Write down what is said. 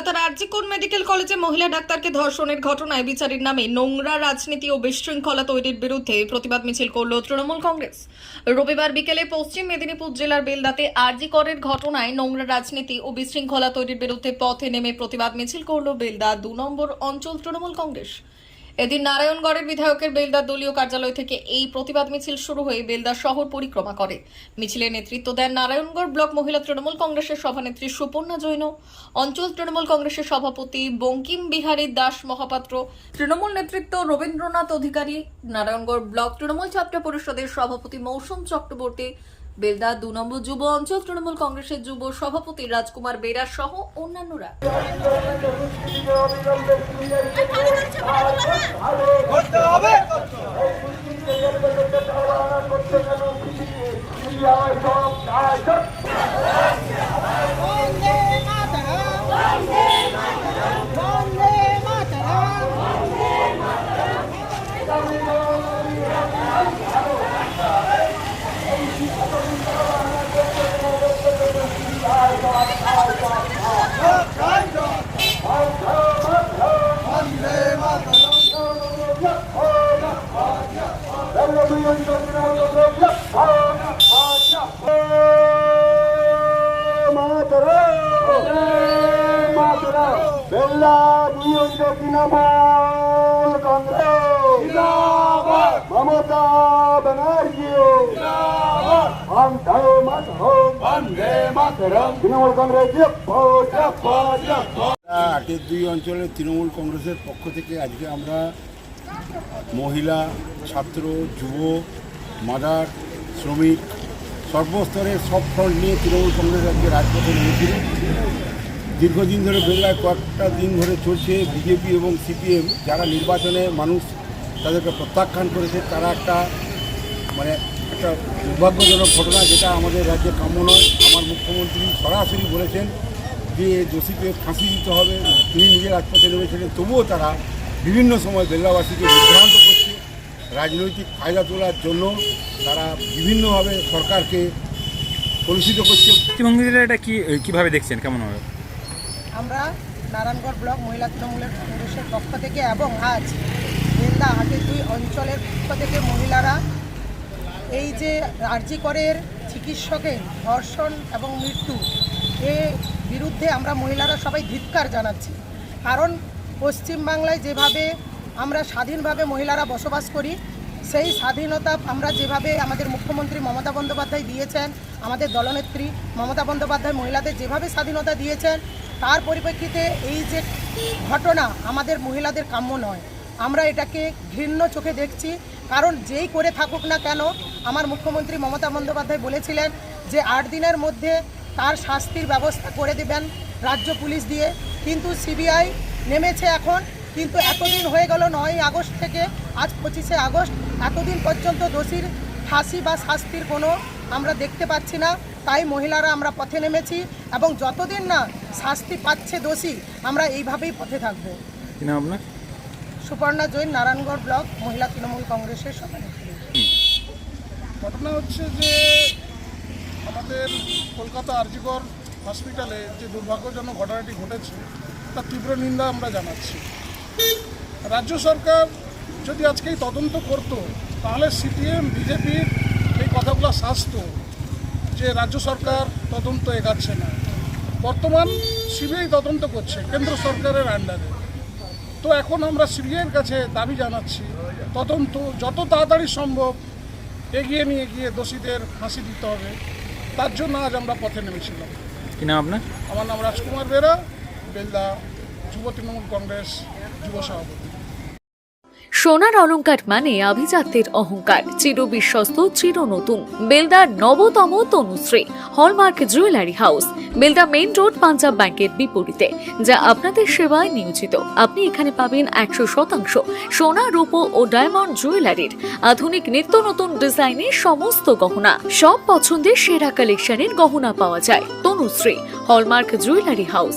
কলকাতার আরজিকোন মেডিকেল কলেজে মহিলা ডাক্তারকে ধর্ষণের ঘটনায় বিচারের নামে নোংরা রাজনীতি ও বিশৃঙ্খলা তৈরির বিরুদ্ধে প্রতিবাদ মিছিল করল তৃণমূল কংগ্রেস। রবিবার বিকেলে পশ্চিম মেদিনীপুর জেলার বেলদাতে আরজিকরের ঘটনায় নোংরা রাজনীতি ও বিশৃঙ্খলা তৈরির বিরুদ্ধে পথে নেমে প্রতিবাদ মিছিল করল বেলদা দু নম্বর অঞ্চল তৃণমূল কংগ্রেস। এদিন নারায়ণগড়ের বিধায়কের বেলদা দলীয় কার্যালয় থেকে এই প্রতিবাদ মিছিল শুরু হয়ে বেলদা শহর পরিক্রমা করে। মিছিলের নেতৃত্ব দেন নারায়ণগড় ব্লক মহিলা তৃণমূল কংগ্রেসের সভানেত্রী সুপর্ণা জৈন, অঞ্চল তৃণমূল কংগ্রেসের সভাপতি বঙ্কিম বিহারী দাস মহাপাত্র, তৃণমূল নেতৃত্ব রবীন্দ্রনাথ অধিকারী, নারায়ণগড় ব্লক তৃণমূল ছাত্র পরিষদের সভাপতি মৌসুম চক্রবর্তী, বেলদা দু নম্বর যুব অঞ্চল তৃণমূল কংগ্রেসের যুব সভাপতি রাজকুমার বেরা সহ অন্যান্যরা। নিয়োজিত তৃণমূল কংগ্রেস। মমতা ব্যানার্জি তৃণমূল কংগ্রেস আটের দুই অঞ্চলের তৃণমূল কংগ্রেসের পক্ষ থেকে আজকে আমরা মহিলা ছাত্র যুব মাদার শ্রমিক সর্বস্তরের সব ফ্রন্ট নিয়ে তৃণমূল কংগ্রেস আজকে রাজপথে নেমেছিল। দীর্ঘদিন ধরে বেলায় কয়েকটা দিন ধরে চলছে বিজেপি এবং সিপিএম। যারা নির্বাচনে মানুষ তাদেরকে প্রত্যাখ্যান করেছে, তারা একটা মানে একটা দুর্ভাগ্যজনক ঘটনা, যেটা আমাদের রাজ্যে কাম্য নয়। আমার মুখ্যমন্ত্রী সরাসরি বলেছেন যে দোষীকে ফাঁসি দিতে হবে। তিনি নিজে রাজপথে নেমেছিলেন। তবুও তারা বিভিন্ন সময় বেল্লাবাসীকে বিভ্রান্ত করছে। রাজনৈতিক ফায়দা তোলার জন্য তারা বিভিন্নভাবে সরকারকে কলুষিত করছে। পশ্চিমবঙ্গের এটা কি, কীভাবে দেখছেন? কেমন হবে? আমরা নারায়ণগড় ব্লক মহিলা তৃণমূলের কংগ্রেসের পক্ষ থেকে এবং আজ বেলদা হাটের দুই অঞ্চলের পক্ষ থেকে মহিলারা এই যে আরজি করের চিকিৎসকের ধর্ষণ এবং মৃত্যু এ বিরুদ্ধে আমরা মহিলারা সবাই ধিক্কার জানাচ্ছি। কারণ পশ্চিমবাংলায় যেভাবে আমরা স্বাধীনভাবে মহিলারা বসবাস করি সেই স্বাধীনতা আমরা যেভাবে আমাদের মুখ্যমন্ত্রী মমতা বন্দ্যোপাধ্যায় দিয়েছেন, আমাদের দলনেত্রী মমতা বন্দ্যোপাধ্যায় মহিলাদের যেভাবে স্বাধীনতা দিয়েছেন, তার পরিপ্রেক্ষিতে এই যে ঘটনা আমাদের মহিলাদের কাম্য নয়। আমরা এটাকে ঘৃণ্য চোখে দেখছি, কারণ যেই করে থাকুক না কেন, আমার মুখ্যমন্ত্রী মমতা বন্দ্যোপাধ্যায় বলেছিলেন যে আট দিনের মধ্যে তার শাস্তির ব্যবস্থা করে দেবেন রাজ্য পুলিশ দিয়ে, কিন্তু সিবিআই নেমেছে এখন কিন্তু এতদিন হয়ে গেল নয় আগস্ট থেকে আজ পঁচিশে আগস্ট এতদিন পর্যন্ত দোষীর ফাঁসি বা শাস্তির কোনো আমরা দেখতে পাচ্ছি না। তাই মহিলারা আমরা পথে নেমেছি এবং যতদিন না শাস্তি পাচ্ছে দোষী আমরা এইভাবেই পথে থাকব। আপনার? সুপর্ণা জৈন নারায়ণগড় ব্লক মহিলা তৃণমূল কংগ্রেসের সভানেত্রী ঘটনা হচ্ছে যে আমাদের কলকাতা আরজিকর হসপিটালে যে দুর্ভাগ্যজনক ঘটনাটি ঘটেছে তার তীব্র নিন্দা আমরা জানাচ্ছি। রাজ্য সরকার যদি আজকেই তদন্ত করত তাহলে সিপিএম বিজেপির এই কথাগুলো শাস্ত যে রাজ্য সরকার তদন্ত এগাচ্ছে না। বর্তমান সিবিআই তদন্ত করছে কেন্দ্র সরকারের আন্ডারে। তো এখন আমরা সিবিআইয়ের কাছে দাবি জানাচ্ছি তদন্ত যত তাড়াতাড়ি সম্ভব এগিয়ে নিয়ে গিয়ে দোষীদের ফাঁসি দিতে হবে। তার জন্য আজ আমরা পথে নেমেছিলাম। কি নাম আপনার? আমার নাম রাজকুমার বেরা বেলদা যুব তৃণমূল কংগ্রেস, যুব সভাপতি। সোনার অলংকার মানে আভিজাত্যের অহংকার। চির বিশ্বস্ত, চির নতুন। বেলদার নবতম Tanushree hallmark jewellery house Belda main road Punjab ব্যাংকের বিপরীতে, যা আপনাদের সেবায় নিয়োজিত। আপনি এখানে পাবেন একশো শতাংশ সোনা, রূপো ও ডায়মন্ড জুয়েলারির। আধুনিক নিত্য নতুন ডিজাইনের সমস্ত গহনা। সব পছন্দের সেরা কালেকশনের গহনা পাওয়া যায় Tanushree hallmark jewellery house